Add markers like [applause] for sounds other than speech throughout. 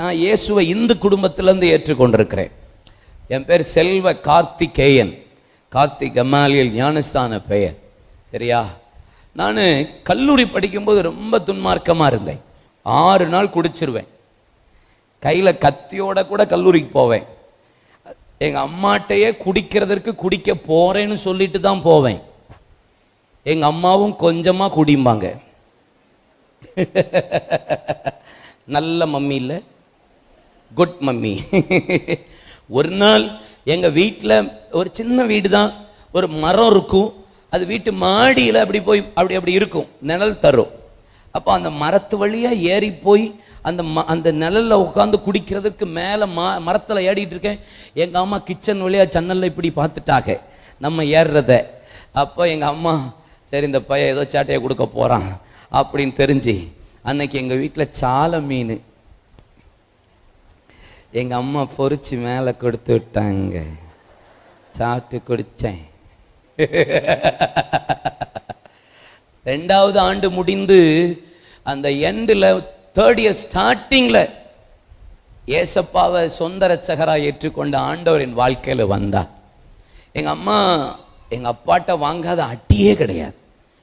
நான் இயேசுவை இந்து குடும்பத்திலேருந்து ஏற்றுக்கொண்டிருக்கிறேன். என் பேர் செல்வ கார்த்திகேயன். கார்த்திக் அம்மாலியல் ஞானஸ்தான பெயர். சரியா? நான் கல்லூரி படிக்கும்போது ரொம்ப துன்மார்க்கமாக இருந்தேன். ஆறு நாள் குடிச்சிருவேன். கையில் கத்தியோட கூட கல்லூரிக்கு போவேன். எங்கள் அம்மாட்டையே குடிக்கிறதற்கு குடிக்க போகிறேன்னு சொல்லிட்டு தான் போவேன். எங்கள் அம்மாவும் கொஞ்சமாக குடிம்பாங்க. [laughs] நல்ல மம்மி இல்லை? குட் மம்மி [laughs] ஒரு நாள் எங்கள் வீட்டில் ஒரு சின்ன வீடு தான் ஒரு மரம் இருக்கும். அது வீட்டு மாடியில் அப்படி போய் அப்படி அப்படி இருக்கும். நிழல் தரும். அப்போ அந்த மரத்து வழியாக ஏறி போய் அந்த ம அந்த நிழலில் உட்காந்து குடிக்கிறதுக்கு மேலே மா மரத்தில் ஏடிட்டு இருக்கேன். எங்கள் அம்மா கிச்சன் வழியாக ஜன்னலில் இப்படி பார்த்துட்டாங்க. நம்ம ஏறுறத. அப்போ எங்கள் அம்மா சரி இந்த பையன் ஏதோ சேட்டையை கொடுக்க போகிறான் அப்படின்னு தெரிஞ்சு அன்னைக்கு எங்கள் வீட்டில் சாலை மீன் எங்கள் அம்மா பொறிச்சு மேலே கொடுத்து விட்டாங்க. சாப்பிட்டு குடித்தேன் ரெண்டாவது ஆண்டு முடிந்து அந்த எண்டில் தேர்ட் இயர் ஸ்டார்டிங்கில் ஏசப்பாவை சொந்த ரச்சகராக ஏற்றுக்கொண்ட ஆண்டவர் என் வாழ்க்கையில் வந்தா. எங்கள் அம்மா எங்கள் அப்பாட்ட வாங்காத அட்டியே கிடையாது.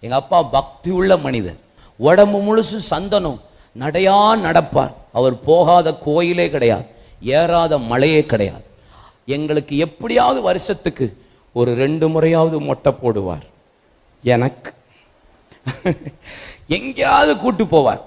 எங்கள் அப்பா பக்தி உள்ள மனிதர். உடம்பு முழுசு சந்தனம். நடையா நடப்பார். அவர் போகாத கோயிலே கிடையாது. ஏறாத மலையே கிடையாது. எங்களுக்கு எப்படியாவது வருஷத்துக்கு ஒரு ரெண்டு முறையாவது மொட்டை போடுவார். எனக்கு. எங்கேயாவது கூட்டு போவார்.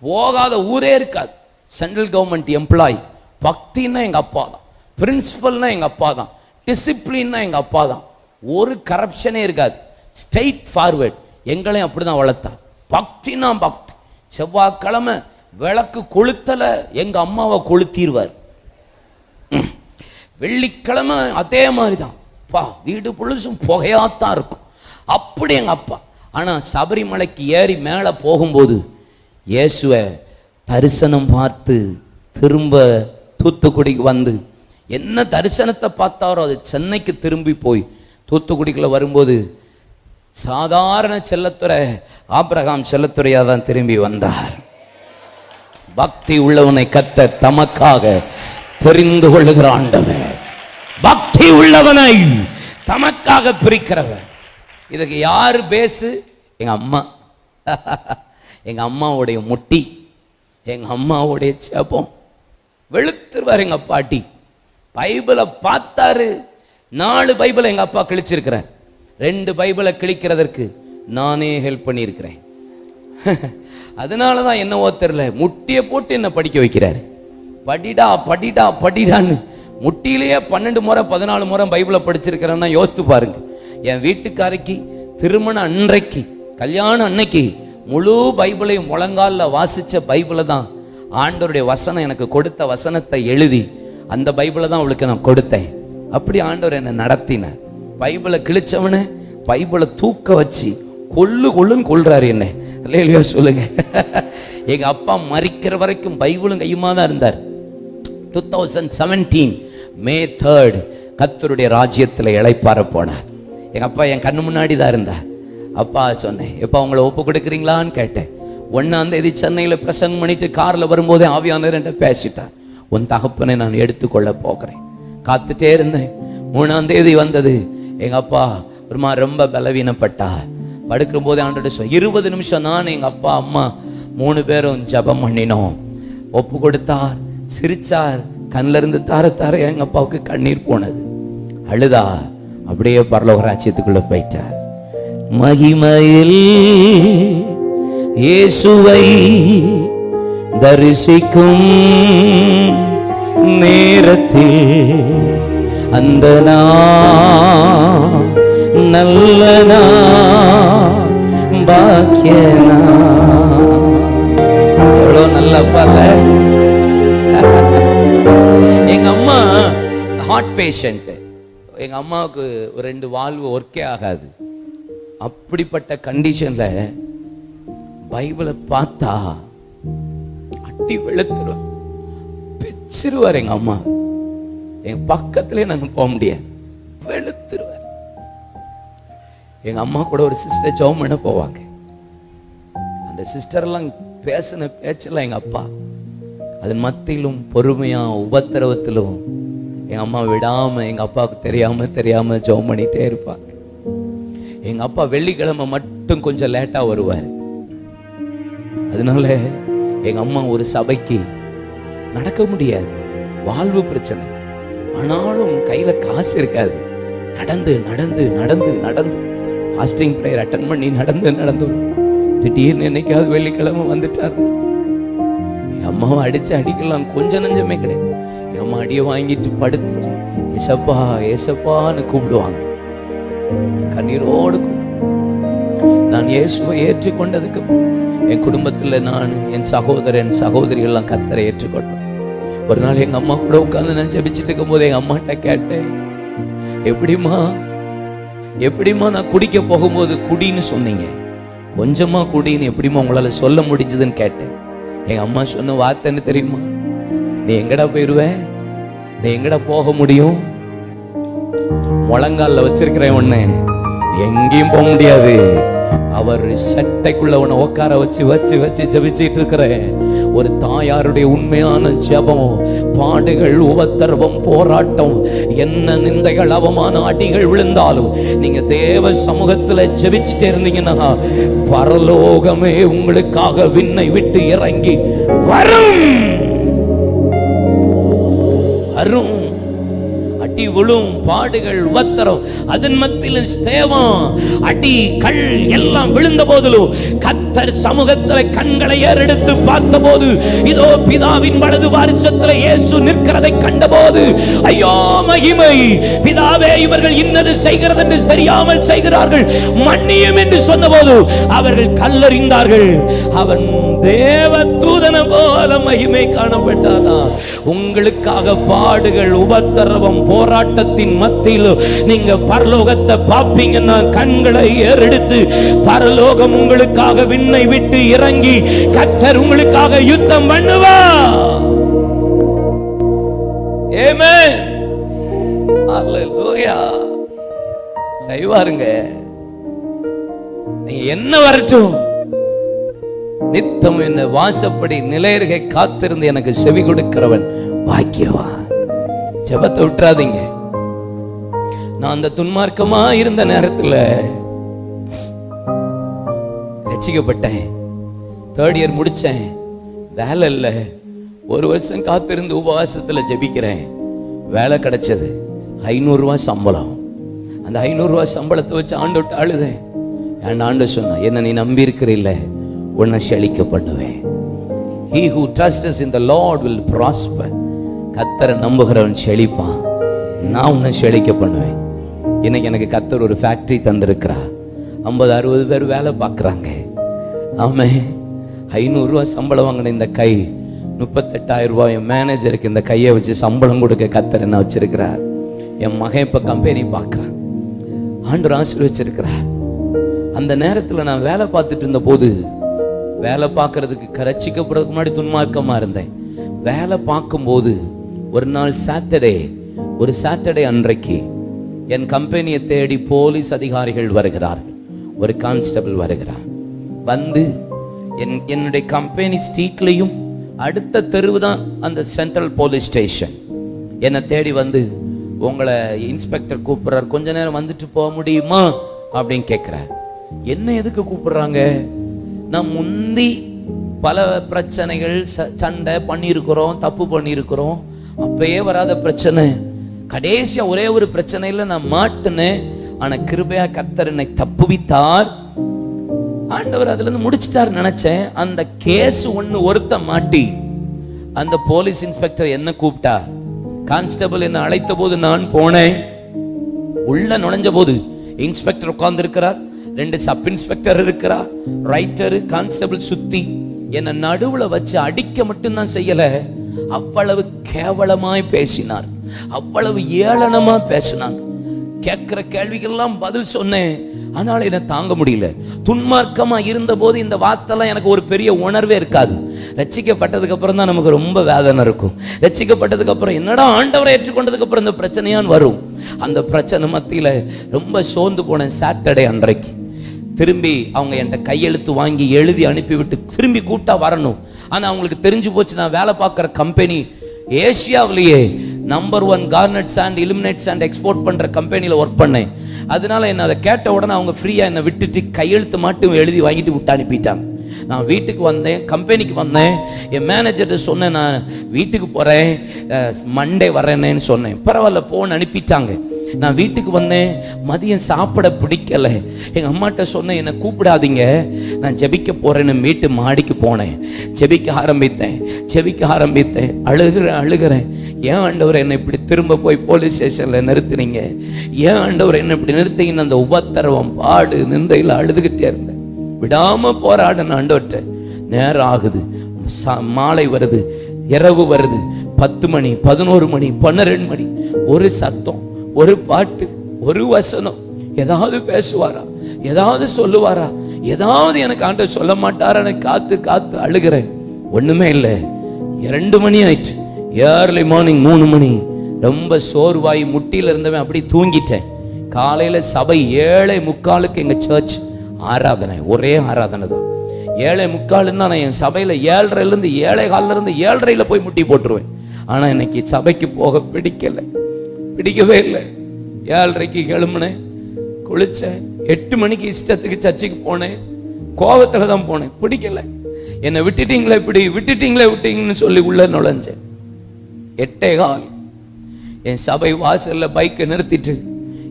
போகாத ஊரே இருக்காது. சென்ட்ரல் கவர்மெண்ட் எம்ப்ளாயி பக்தின்னா எங்கள் அப்பா தான். பிரின்சிபல்னா எங்கள் அப்பா தான். டிசிப்ளின்னா எங்கள் அப்பா தான். ஒரு கரப்ஷனே இருக்காது. ஸ்ட்ரெயிட் ஃபார்வேர்ட் எங்களையும் அப்படி தான் வளர்த்தார் பக்தினா பக்தி. செவ்வாய்க்கிழமை விளக்கு கொளுத்தலை எங்கள் அம்மாவை கொளுத்திடுவார் வெள்ளிக்கிழமை அதே மாதிரி தான் பா வீடு புழுசும் புகையாத்தான் இருக்கும். அப்படி எங்கள் அப்பா. ஆனால் சபரிமலைக்கு ஏறி மேலே போகும்போது இயேசுவை தரிசனம் பார்த்து திரும்ப தூத்துக்குடிக்கு வந்து என்ன தரிசனத்தை பார்த்தாரோ அது சென்னைக்கு திரும்பி போய் தூத்துக்குடிக்குள்ளே வரும்போது சாதாரண செல்லத்துறை ஆப்ரகாம் செல்லத்துறையாக தான் திரும்பி வந்தார். பக்தி உள்ளவனை கத்த தமக்காக தெரிந்து கொள்ளுகிற ஆண்டவன் பக்தி உள்ளவனை தமக்காக பிரிக்கிறவன் இதுக்கு யார் பேசு? எங்க அம்மா. [laughs] எங்க அம்மாவுடைய முட்டி. எங்க அம்மாவுடைய செபம். வெளுத்துருவார் எங்க பாட்டி. பைபிளை பார்த்தாரு. நாலு பைபிளை எங்க அப்பா கிழிச்சிருக்கிறேன் ரெண்டு பைபிளை கிழிக்கிறதற்கு நானே ஹெல்ப் பண்ணியிருக்கிறேன். [laughs] அதனால தான் என்னவோ தெரில முட்டியை போட்டு என்ன படிக்க வைக்கிறாரு. படிடா படிடா படிடான்னு முட்டியிலேயே பன்னெண்டு முறை பதினாலு முறை பைபிளை படிச்சிருக்கிறேன்னா யோசித்து பாருங்க. என் வீட்டுக்காரைக்கு திருமண அன்றைக்கு கல்யாணம் அன்னைக்கு முழு பைபிளையும் முழங்காலில் வாசித்த பைபிளை தான் ஆண்டவருடைய வசனம் எனக்கு கொடுத்த வசனத்தை எழுதி அந்த பைபிளை தான் அவளுக்கு நான் கொடுத்தேன். அப்படி ஆண்டவர் என்னை நடத்தின பைபிளை கிழிச்சவனே பைபிளை தூக்க வச்சு கொல்லு கொல்லுன்னு கொள்றாரு என்ன. இல்லையா சொல்லுங்க. எங்கள் அப்பா மறிக்கிற வரைக்கும் பைபிளும் கையுமா தான் இருந்தார். Two thousand seventeen May third கத்தருடைய ராஜ்யத்தில் இழைப்பார போனார். எங்கள் அப்பா என் கண்ணு முன்னாடி தான் இருந்தார். அப்பா சொன்னேன் எப்போ அவங்கள ஒப்பு கொடுக்குறீங்களான்னு கேட்டேன். ஒன்றாந்தேதி சென்னையில் பிரசங்கம் பண்ணிட்டு காரில் வரும்போதே ஆவியானவர் என்கிட்ட பேசிட்டார். உன் தகப்பனை நான் எடுத்துக்கொள்ள போகிறேன். காத்துட்டே இருந்தேன். மூணாம் தேதி வந்தது. எங்கள் அப்பா ஒருமா ரொம்ப பலவீனப்பட்டா படுக்கும் போதே ஆண்டு சொல் இருபது நிமிஷம் நான் எங்கள் அப்பா அம்மா மூணு பேரும் ஜெபம் பண்ணினோம். ஒப்பு கொடுத்தார். சிரிச்சார். கண்ணில் இருந்து தார தார எங்கள் அப்பாவுக்கு கண்ணீர் போனது. அழுதா அப்படியே பரலோக ராஜ்யத்துக்குள்ள போயிட்டார். மகிமையில் இயேசுவை தரிசிக்கும் நேரத்தில் அந்த நல்ல பாக்கியனா எவ்வளோ நல்ல பால எங்கள் அம்மா ஹார்ட் பேஷண்ட்டு எங்க அம்மாவுக்கு ஒரு ரெண்டு வால்வு ஒர்க்கே ஆகாது. அப்படிப்பட்ட கண்டிஷன்ல பைபிளை பார்த்தா அட்டி வெளுத்துருவார் பிச்சிருவார் எங்க அம்மா எங்கள் பக்கத்திலே நாங்கள் போக முடியாது. வெளுத்துருவார். எங்க அம்மா கூட ஒரு சிஸ்டர் ஜவுமன பண்ண போவாங்க. அந்த சிஸ்டர் எல்லாம் பேசின பேச்செல்லாம் எங்க அப்பா. அதன் மத்தியிலும் பொறுமையா உபத்திரவத்திலும் எங்க அம்மா விடாம எங்க அப்பாவுக்கு தெரியாம தெரியாம ஜோம் பண்ணிட்டே இருப்பாங்க. எங்க அப்பா வெள்ளிக்கிழமை மட்டும் கொஞ்சம் லேட்டா வருவார். அதனால எங்க அம்மா ஒரு சபைக்கு நடக்க முடியாது. வாழ்வு பிரச்சனை. ஆனாலும் கையில காசு இருக்காது. நடந்து நடந்து நடந்து நடந்து. ஃபாஸ்டிங் ப்ரேயர் அட்டன் பண்ணி நடந்து நடந்து. திடீர்னு என்னைக்காவது வெள்ளிக்கிழமை வந்துட்டார் என் அம்மாவை அடிச்சு அடிக்கலாம். கொஞ்சம் நஞ்சமே கிடையாது. என் அம்மா அடியை வாங்கிட்டு படுத்துட்டு எசப்பா ஏசப்பான்னு கூப்பிடுவாங்க. கண்ணீரோடு நான் இயேசுவை ஏற்றுக்கொண்டதுக்கு என் குடும்பத்தில் நான் என் சகோதரன் சகோதரிகள்லாம் கத்தரை ஏற்றுக்கொண்டோம். ஒரு நாள் எங்க அம்மா கூட உட்கார்ந்து நான் ஜெபிச்சுட்டு இருக்கும்போது எங்கள் அம்மாட்ட கேட்டேன் எப்படிம்மா? எப்படிம்மா நான் குடிக்க போகும்போது குடின்னு சொன்னீங்க? கொஞ்சமா குடின்னு எப்படிம்மா உங்களால சொல்ல முடிஞ்சதுன்னு கேட்டேன். எங்கள் அம்மா சொன்ன வார்த்தை என்ன தெரியுமா? நீ எங்கடா போயிருவ? நீ எங்கடா போக முடியும்? முழங்கால்ல வச்சிருக்கிறேன் ஒன்று எங்கேயும் போக முடியாது. அவர் சட்டைக்குள்ள உன உட்கார வச்சு வச்சு வச்சு ஜபிச்சிட்டு இருக்கிறேன் ஒரு தாயாருடைய உண்மையான ஜபம் பாடுகள் உபத்தர்வம் போராட்டம் என்ன நிந்தைகள் அவமான அடிகள் விழுந்தாலும் நீங்க தேவ சமூகத்துல ஜெபிச்சுட்டே இருந்தீங்கன்னா பரலோகமே உங்களுக்காக விண்ணை விட்டு இறங்கி வரும். வரும் கொட்டி விழும் பாடுகள் உபத்திரம் அதன் மத்தியில் ஸ்தேவம் அடி கல் எல்லாம் விழுந்த போதிலும் கத்தர் சமூகத்துல கண்களை ஏறெடுத்து பார்த்தபோது இதோ பிதாவின் வலது வாரிசத்தில் இயேசு நிற்கிறதை கண்டபோது ஐயோ மகிமை! பிதாவே இவர்கள் இன்னது செய்கிறது என்று தெரியாமல் செய்கிறார்கள். மன்னியும் என்று சொன்னபோது அவர்கள் கல்லறிந்தார்கள். அவன் தேவ தூதன போல மகிமை காணப்பட்டானா உங்களுக்காக பாடுகள் உபத்திரவம் போராட்டத்தின் மத்தியில் நீங்க பரலோகத்தை பார்ப்பீங்கன்னா கண்களை ஏறெடுத்து பரலோகம் உங்களுக்காக விண்ணை விட்டு இறங்கி கத்தர் உங்களுக்காக யுத்தம் பண்ணுவா. ஏமே செய்வாருங்க நீ என்ன வரட்டும்? நித்தம் என்ன வாசப்படி நிலையருகை காத்திருந்து எனக்கு செவி கொடுக்கிறவன் பாக்கியவா? ஜெபத்தை விட்டுறாதீங்க. நான் அந்த துன்மார்க்கமா இருந்த நேரத்துல ரசிக்கப்பட்டேன். தேர்ட் இயர் முடிச்சேன். வேலை இல்லை. ஒரு வருஷம் காத்திருந்து உபவாசத்துல ஜெபிக்கிறேன். வேலை கிடைச்சது. ஐநூறுரூவா சம்பளம். அந்த ஐநூறுரூவா சம்பளத்தை வச்சு ஆண்டு விட்டு அழுதேன். என் ஆண்டு சொன்னான் என்ன நீ நம்பி இருக்கிறில்ல உன்னை செழிக்க பண்ணுவேன் he who trusts in the lord will prosper கத்தரை நம்புகிறவன் செழிப்பான். நான் உன்னை செழிக்க பண்ணுவேன் இன்னைக்கு எனக்கு கத்தர் ஒரு ஃபேக்ட்ரி தந்திருக்கிறா ஐம்பது அறுபது பேர் வேலை பார்க்குறாங்க. ஆமே ஐநூறுரூவா சம்பளம் வாங்கின இந்த கை முப்பத்தெட்டாயிரம் ரூபாய் என் மேனேஜருக்கு இந்த கையை வச்சு சம்பளம் கொடுக்க கத்தர் என்ன வச்சிருக்கிறார்? என் மகன் இப்போ கம்பெனி பார்க்குறான். ஆண்டு ஆசீர்வச்சிருக்கிறார். அந்த நேரத்தில் நான் வேலை பார்த்துட்டு இருந்த போது வேலை பார்க்கறதுக்கு கரைச்சிக்கப்படுறதுக்கு முன்னாடி துன்மார்க்கமாக இருந்தேன். வேலை பார்க்கும்போது ஒரு நாள் சாட்டர்டே ஒரு சாட்டர்டே அன்றைக்கு என் கம்பெனியை தேடி போலீஸ் அதிகாரிகள் வருகிறார்கள். ஒரு கான்ஸ்டபிள் வருகிறார். வந்து என் என்னுடைய கம்பெனி ஸ்ட்ரீட்லேயும் அடுத்த தெருவு தான் அந்த சென்ட்ரல் போலீஸ் ஸ்டேஷன் என்னை தேடி வந்து உங்களை இன்ஸ்பெக்டர் கூப்பிடுறார். கொஞ்ச நேரம் வந்துட்டு போக முடியுமா? அப்படின்னு கேட்குறார். என்ன எதுக்கு கூப்பிடுறாங்க? நான் முந்தி பல பிரச்சனைகள் ச- சண்டை பண்ணியிருக்கிறோம் தப்பு பண்ணியிருக்கிறோம். அப்பயே வராத பிரச்சனை. கடைசியாக ஒரே ஒரு பிரச்சனையில் நான் மாட்டினேன். ஆனால் கிருபையா கர்த்தர் என்னை தப்புவித்தார். ஆண்டவர் அதுலேருந்து முடிச்சிட்டார் நினச்சேன். அந்த கேஸ் ஒன்று ஒருத்த மாட்டி. அந்த போலீஸ் இன்ஸ்பெக்டர் என்ன கூப்பிட்டா? கான்ஸ்டபிள் என்னை அழைத்த போது நான் போனேன். உள்ள நுழைஞ்ச போது இன்ஸ்பெக்டர் உட்கார்ந்து இருக்கிறார் ரெண்டு சப் இன்ஸ்பெக்டர் இருக்கிறார் ரைட்டர் கான்ஸ்டபிள் சுத்தி என்ன நடுவுல வச்சு அடிக்க மட்டும்தான் செய்யல. அவ்வளவு கேவலமாய் பேசினார். அவ்வளவு ஏளனமா பேசினாங்க கேட்கிற கேள்விகள்லாம் பதில் சொன்னேன். ஆனால் என்ன தாங்க முடியல. துன்மார்க்கமா இருந்த போது இந்த வார்த்தைலாம் எனக்கு ஒரு பெரிய உணர்வே இருக்காது. ரச்சிக்கப்பட்டதுக்கு அப்புறம் தான் நமக்கு ரொம்ப வேதனை இருக்கும். ரச்சிக்கப்பட்டதுக்கு அப்புறம் என்னடா ஆண்டவரை ஏற்றுக்கொண்டதுக்கு அப்புறம் இந்த பிரச்சனையான் வரும். அந்த பிரச்சனை மத்தியில ரொம்ப சோர்ந்து போனேன் சாட்டர்டே அன்றைக்கு. திரும்பி அவங்க என்கிட்ட கையெழுத்து வாங்கி எழுதி அனுப்பிவிட்டு திரும்பி கூட்டா வரணும். ஆனால் அவங்களுக்கு தெரிஞ்சு போச்சு நான் வேலை பார்க்குற company ஏசியாவிலேயே number one garnet sand ilmenite sand export பண்ணுற கம்பெனியில் ஒர்க் பண்ணேன். அதனால என்ன அதை கேட்ட உடனே அவங்க ஃப்ரீயாக என்னை விட்டுட்டு கையெழுத்து மட்டும் எழுதி வாங்கிட்டு விட்டு அனுப்பிட்டாங்க. நான் வீட்டுக்கு வந்தேன் கம்பெனிக்கு வந்தேன். என் மேனேஜர்கிட்ட சொன்னேன் நான் வீட்டுக்கு போகிறேன் மண்டே வரேனேன்னு சொன்னேன். பரவாயில்ல போன்னு அனுப்பிட்டாங்க. நான் வீட்டுக்கு வந்தேன் மதியம் சாப்பிட பிடிக்கல. எங்கள் அம்மாட்ட சொன்னேன் என்னை கூப்பிடாதீங்க. நான் ஜெபிக்க போகிறேன்னு மீட்டு மாடிக்கு போனேன். ஜெபிக்க ஆரம்பித்தேன் ஜெபிக்க ஆரம்பித்தேன். அழுகிறேன் அழுகிறேன். ஏன் ஆண்டவர் என்னை இப்படி திரும்ப போய் போலீஸ் ஸ்டேஷனில் நிறுத்துனீங்க? ஏன் ஆண்டவர் என்னை இப்படி நிறுத்திங்கன்னு அந்த உபத்திரவம் பாடு நிந்தையில் அழுதுகிட்டே இருந்தேன். விடாம போராடின ஆண்டவர்கிட்ட நேரம் ஆகுது. சா- மாலை வருது இரவு வருது. பத்து மணி பதினோரு மணி பன்னிரெண்டு மணி. ஒரு சத்தம். ஒரு பாட்டு ஒரு வசனம். ஏதாவது பேசுவாரா? ஏதாவது சொல்லுவாரா? ஏதாவது எனக்கு ஆண்டவர் சொல்ல மாட்டாரான்னு காத்து காத்து அழுகிறேன். ஒண்ணுமே இல்லை. இரண்டு மணி ஆயிட்டு ஏர்லி மார்னிங் மூணு மணி. ரொம்ப சோர்வாய் முட்டியில் இருந்தவன் அப்படி தூங்கிட்டேன். காலையில் சபை ஏழை முக்காலுக்கு எங்கள் சர்ச் ஆராதனை. ஒரே ஆராதனை தான். ஏழை முக்காலுன்னா நான் என் சபையில் ஏழரைலேருந்து ஏழை காலிலேருந்து இருந்து போய் முட்டி போட்டுருவேன். ஆனால் இன்னைக்கு சபைக்கு போக பிடிக்கலை. பிடிக்கவே இல்லை. ஏழரைக்கு கிளம்புனேன் குளிச்சேன். எட்டு மணிக்கு இஷ்டத்துக்கு சர்ச்சுக்கு போனேன். கோபத்தில் தான் போனேன். பிடிக்கல. என்னை விட்டுட்டீங்களே இப்படி விட்டுட்டீங்களே விட்டீங்கன்னு சொல்லி உள்ள நுழைஞ்சேன். எட்டே கால். என் சபை வாசலில் பைக்கை நிறுத்திட்டு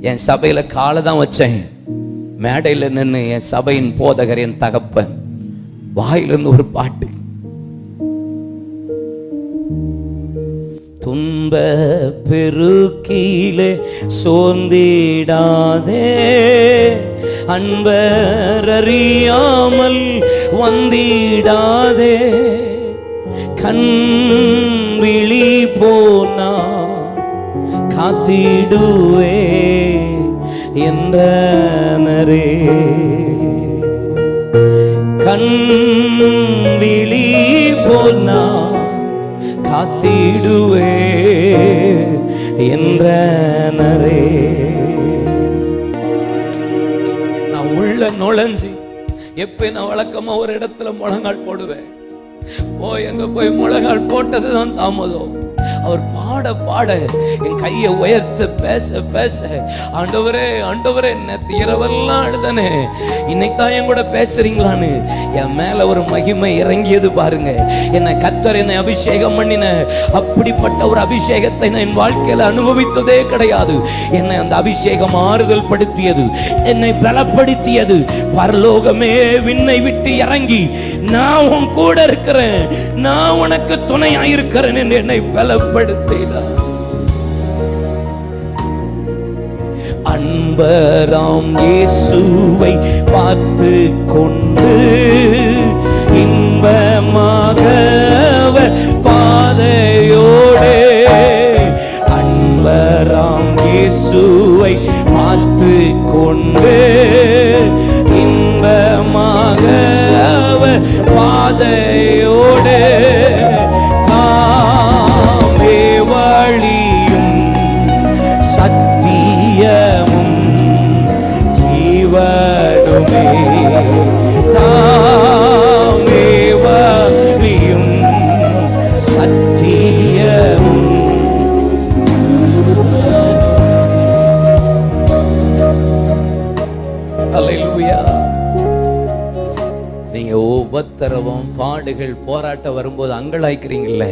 என் சபையில் காலை தான் வச்சேன். மேடையில் நின்று என் சபையின் போதகர் என் தகப்பன். வாயிலிருந்து ஒரு பாட்டு. துன்ப பெருக்கீலே சோர்ந்திடாதே. அன்பர் அறியாமல் வந்திடாதே. கண் விழி போனா காத்திடுவே என்றே கண் விழி போனா காத்தி என்றே நான் உள்ள நுழைஞ்சி எப்ப நான் வழக்கமா ஒரு இடத்துல முழங்கால் போடுவேன்? போய் எங்க போய் முழங்கால் போட்டதுதான் தாமதம். அவர் பாட பாட என் கையை உயர்த்த பேச பேச ஆண்டவரே ஆண்டவரே என்ன இரவெல்லாம் அழுதானே இன்னைக்கு தான் என் கூட பேசுறீங்களான்னு? என் மேல ஒரு மகிமை இறங்கியது பாருங்க. என்னை கத்தர் என்னை அபிஷேகம் பண்ணின. அப்படிப்பட்ட ஒரு அபிஷேகத்தை நான் என் வாழ்க்கையில் அனுபவித்ததே கிடையாது. என்னை அந்த அபிஷேகம் ஆறுதல் படுத்தியது. என்னை பலப்படுத்தியது. பரலோகமே விண்ணை விட்டு இறங்கி நான் உன் கூட இருக்கிறேன். நான் உனக்கு துணையா இருக்கிறேன் என்று என்னை பலப்படுத்தினார் அன்பராம் இயேசுவை பார்த்து கொண்டு இன்பமாக பாதை உபத்திரவம் பாடுகள் போராட்டம் வரும்போது அங்கலாய்க்கிறீங்கல்ல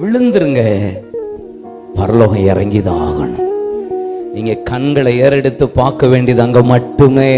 விழுந்துருங்க. பரலோகம் இறங்கிதான் ஆகணும் நீங்க கண்களை ஏறெடுத்து பார்க்க வேண்டியது அங்க மட்டுமே.